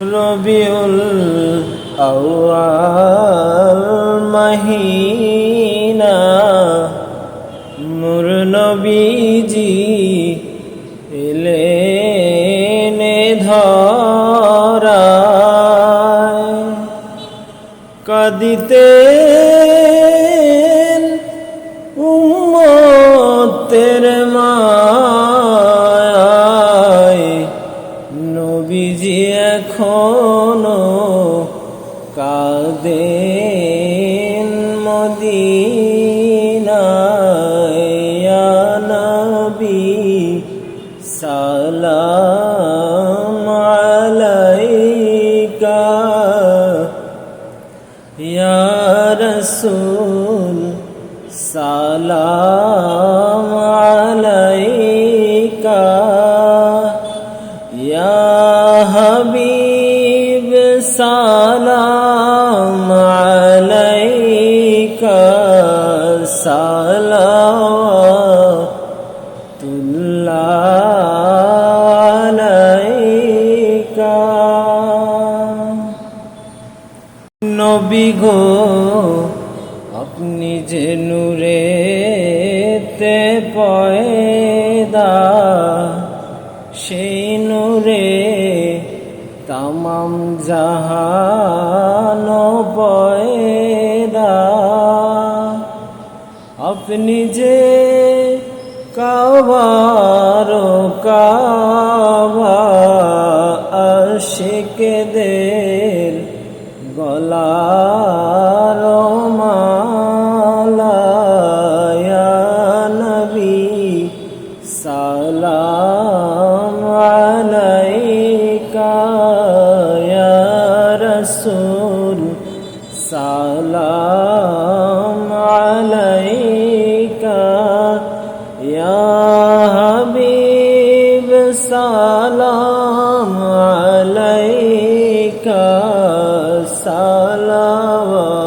রবিউল আউয়াল মাহিনা নূর নবীজি এলেনে ধরায়। কাদিতে উম্মতের মায় নবীজি এখনও কাদেন মদিনায় ইয়া নবী সালাম আলাইকা। ইয়া রসুল সালাম হাবিব সালাম আলাইকা সালাতুল্লাহ আলাইকা। নবী গো আপনি যে নূরে তে পয়দা সেই নূরে তামাম জাহান পয়দা। আপনি যে কাবার কাবা আশিকদের গলার মালা নবী সালাম। সালাম আলাইকা ইয়া হাবিব সালাম আলাইকা সালাম